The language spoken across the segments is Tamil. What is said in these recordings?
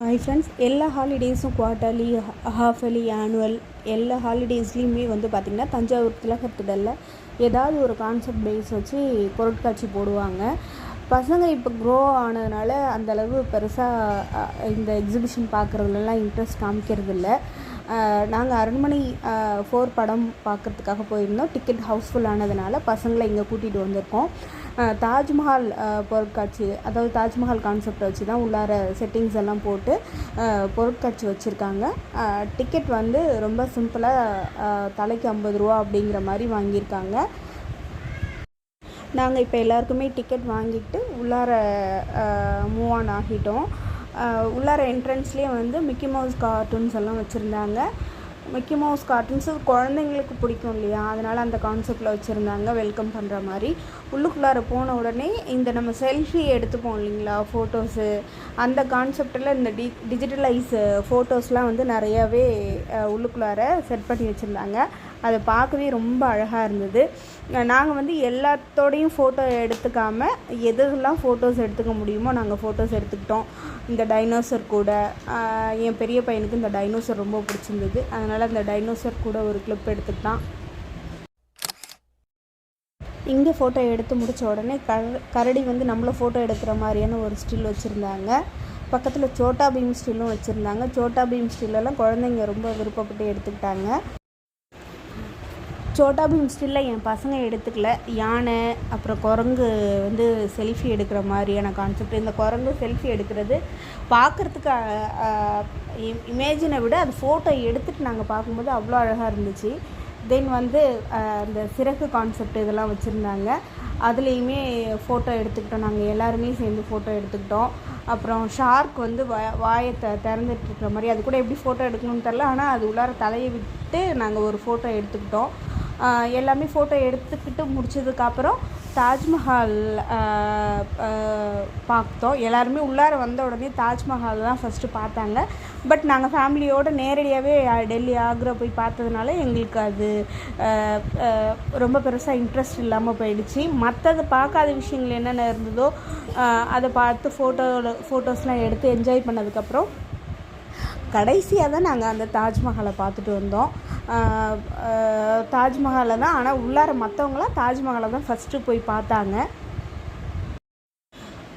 ஹாய் ஃப்ரெண்ட்ஸ் எல்லா ஹாலிடேஸும் குவார்ட்டர்லி ஹாஃபலி ஆனுவல் எல்லா ஹாலிடேஸ்லேயுமே வந்து பார்த்திங்கன்னா தஞ்சாவூர் திலகத்திடலில் ஏதாவது ஒரு கான்செப்ட் பேஸ் வச்சு பொருட்காட்சி போடுவாங்க. பசங்க இப்போ க்ரோ ஆனதுனால அந்தளவு பெருசாக இந்த எக்ஸிபிஷன் பார்க்குறதுலலாம் இன்ட்ரெஸ்ட் காமிக்கிறது இல்லை நாங்கள் அரண்மனை ஃபோர் படம் பார்க்குறதுக்காக போயிருந்தோம். டிக்கெட் ஹவுஸ்ஃபுல் ஆனதுனால பசங்களை இங்கே கூட்டிகிட்டு வந்திருக்கோம். தாஜ்மஹால் பொருட்காட்சி அதாவது தாஜ்மஹால் கான்செப்டை வச்சு தான் உள்ளார செட்டிங்ஸ் எல்லாம் போட்டு பொருட்காட்சி வச்சுருக்காங்க. டிக்கெட் வந்து ரொம்ப சிம்பிளாக தலைக்கு ஐம்பது ரூபா அப்படிங்கிற மாதிரி வாங்கியிருக்காங்க. நாங்கள் இப்போ எல்லாருக்குமே டிக்கெட் வாங்கிட்டு உள்ளார மூவ் ஆன் ஆகிட்டோம். உள்ளார என்ட்ரன்ஸ்லேயே வந்து மிக்கி மவுஸ் கார்ட்டூன்ஸ் எல்லாம் வச்சுருந்தாங்க. Mickey Mouse cartoons. குழந்தைங்களுக்கு பிடிக்கும் இல்லையா? அதனால் அந்த கான்செப்டில் வச்சுருந்தாங்க. வெல்கம் பண்ணுற மாதிரி. உள்ளுக்குள்ளார போன உடனே இந்த நம்ம செல்ஃபி எடுத்துப்போம் இல்லைங்களா? ஃபோட்டோஸு அந்த கான்செப்டில் இந்த டி டிஜிட்டலைஸ் ஃபோட்டோஸ்லாம் வந்து நிறையாவே உள்ளுக்குள்ளார செட் பண்ணி வச்சுருந்தாங்க. அதை பார்க்கவே ரொம்ப அழகாக இருந்தது. நாங்கள் வந்து எல்லாத்தோடையும் ஃபோட்டோ எடுத்துக்காமல் எதுலாம் ஃபோட்டோஸ் எடுத்துக்க முடியுமோ நாங்கள் ஃபோட்டோஸ் எடுத்துக்கிட்டோம். இந்த டைனோசர் கூட என் பெரிய பையனுக்கு இந்த டைனோசர் ரொம்ப பிடிச்சிருந்தது. அதனால் அந்த டைனோசர் கூட ஒரு கிளிப் எடுத்துக்கிட்டான். இங்கே ஃபோட்டோ எடுத்து முடித்த உடனே கர கரடி வந்து நம்மளை ஃபோட்டோ எடுக்கிற மாதிரியான ஒரு ஸ்டில் வச்சுருந்தாங்க. பக்கத்தில் சோட்டா பீம் ஸ்டில்லும் வச்சுருந்தாங்க. சோட்டா பீம் ஸ்டில்லெல்லாம் குழந்தைங்க ரொம்ப விருப்பப்பட்டு எடுத்துக்கிட்டாங்க. சோட்டா பீம் ஸ்டில்ல என் பசங்க எடுத்துக்கல. யானை அப்புறம் குரங்கு வந்து செல்ஃபி எடுக்கிற மாதிரியான கான்செப்ட் இந்த குரங்கு செல்ஃபி எடுக்கிறது பார்க்குறதுக்கு இமேஜினை விட அது ஃபோட்டோ எடுத்துகிட்டு நாங்கள் பார்க்கும்போது அவ்வளோ அழகாக இருந்துச்சு. தென் வந்து அந்த சிறகு கான்செப்ட் இதெல்லாம் வச்சுருந்தாங்க. அதுலேயுமே ஃபோட்டோ எடுத்துக்கிட்டோம். நாங்கள் எல்லாருமே சேர்ந்து ஃபோட்டோ எடுத்துக்கிட்டோம். அப்புறம் ஷார்க் வந்து வ வாயை த திறந்துட்டுருக்கிற மாதிரி. அது கூட எப்படி ஃபோட்டோ எடுக்கணும்னு தெரில ஆனால் அது உள்ளார தலையை விட்டு நாங்கள் ஒரு ஃபோட்டோ எடுத்துக்கிட்டோம். எல்லாமே ஃபோட்டோ எடுத்துக்கிட்டு முடிச்சதுக்கப்புறம் தாஜ்மஹால் பார்த்தோம். எல்லாருமே உள்ளார வந்த உடனே தாஜ்மஹால் தான் ஃபஸ்ட்டு பார்த்தாங்க. பட் நாங்கள் ஃபேமிலியோடு நேரடியாகவே டெல்லி ஆக்ரா போய் பார்த்ததுனால எங்களுக்கு அது ரொம்ப பெருசாக இன்ட்ரெஸ்ட் இல்லாமல் போயிடுச்சு. மற்றது பார்க்காத விஷயங்கள் என்னென்ன இருந்ததோ அதை பார்த்து ஃபோட்டோ ஃபோட்டோஸ்லாம் எடுத்து என்ஜாய் பண்ணதுக்கப்புறம் கடைசியாக தான் நாங்கள் அந்த தாஜ்மஹாலை பார்த்துட்டு வந்தோம். தாஜ்மஹாலை தான். ஆனால் உள்ளார மற்றவங்களாம் தாஜ்மஹாலை தான் ஃபஸ்ட்டு போய் பார்த்தாங்க.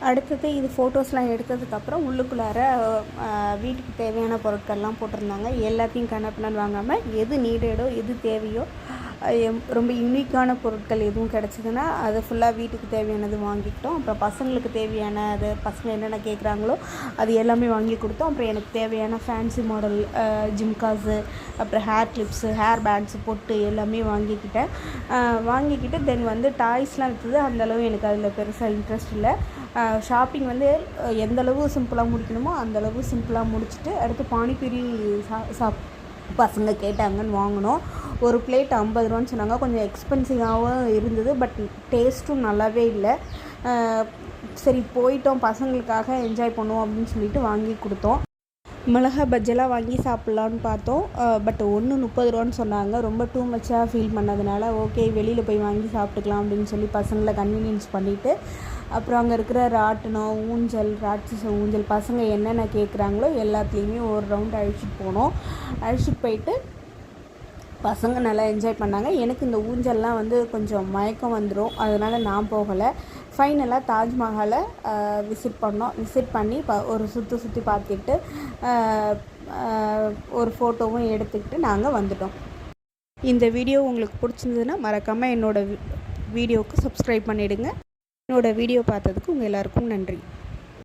அடுத்தது இது ஃபோட்டோஸ்லாம் எடுத்ததுக்கப்புறம் உள்ளுக்குள்ளார வீட்டுக்கு தேவையான பொருட்கள்லாம் போட்டிருந்தாங்க. எல்லாத்தையும் கண்ணப்பின்னு வாங்காமல் எது நீடடோ எது தேவையோ ரொம்ப யூனிக்கான பொருட்கள் எதுவும் கிடச்சிதுன்னா அதை ஃபுல்லாக வீட்டுக்கு தேவையானது வாங்கிக்கிட்டோம். அப்புறம் பசங்களுக்கு தேவையான அது பசங்க என்னென்ன கேட்குறாங்களோ அது எல்லாமே வாங்கி கொடுத்தோம். அப்புறம் எனக்கு தேவையான ஃபேன்சி மாடல் ஜிம்காஸு அப்புறம் ஹேர் கிளிப்ஸு ஹேர் பேண்ட்ஸு பொட்டு எல்லாமே வாங்கிக்கிட்டேன். வாங்கிக்கிட்டு தென் வந்து டாய்ஸ்லாம் விற்றுது அந்தளவு எனக்கு அதில் பெருசாக இன்ட்ரெஸ்ட் இல்லை. ஷாப்பிங் வந்து எந்தளவு சிம்பிளாக முடிக்கணுமோ அந்தளவு சிம்பிளாக முடிச்சுட்டு அடுத்து பானிபூரி சா சாப் பசங்க கேட்டாங்கன்னு வாங்கினோம். ஒரு பிளேட் ஐம்பது ரூபான்னு சொன்னாங்க. கொஞ்சம் எக்ஸ்பென்சிவாகவும் இருந்தது பட் டேஸ்ட்டும் நல்லாவே இல்லை. சரி போயிட்டோம். பசங்களுக்காக என்ஜாய் பண்ணுவோம் அப்படின்னு சொல்லிட்டு வாங்கி கொடுத்தோம். மிளகா பஜ்ஜெல்லாம் வாங்கி சாப்பிட்லான்னு பார்த்தோம். பட் ஒன்று முப்பது ரூபான்னு சொன்னாங்க. ரொம்ப டூ மச்சாக ஃபீல் பண்ணதுனால ஓகே வெளியில் போய் வாங்கி சாப்பிட்டுக்கலாம் அப்படின்னு சொல்லி பசங்களை கன்வீனியன்ஸ் பண்ணிவிட்டு அப்புறம் அங்கே இருக்கிற ராட்டினம் ஊஞ்சல் ராட்சச ஊஞ்சல் பசங்க என்னென்ன கேட்குறாங்களோ எல்லாத்துலேயுமே ஒரு ரவுண்ட் அழிச்சிட்டு போனோம். அழிச்சிட்டு போயிட்டு பசங்க நல்லா என்ஜாய் பண்ணாங்க. எனக்கு இந்த ஊஞ்சல்லாம் வந்து கொஞ்சம் மயக்கம் வந்துடும் அதனால் நான் போகலை. ஃபைனலாக தாஜ்மஹாலை விசிட் பண்ணோம். விசிட் பண்ணி ப ஒரு சுற்றி சுற்றி பார்த்துட்டு ஒரு ஃபோட்டோவும் எடுத்துக்கிட்டு நாங்கள் வந்துட்டோம். இந்த வீடியோ உங்களுக்கு பிடிச்சிருந்ததுன்னா மறக்காமல் என்னோடய வீடியோவுக்கு சப்ஸ்கிரைப் பண்ணிவிடுங்க என்னோடய வீடியோ பார்த்ததுக்கு உங்கள் எல்லாருக்கும் நன்றி.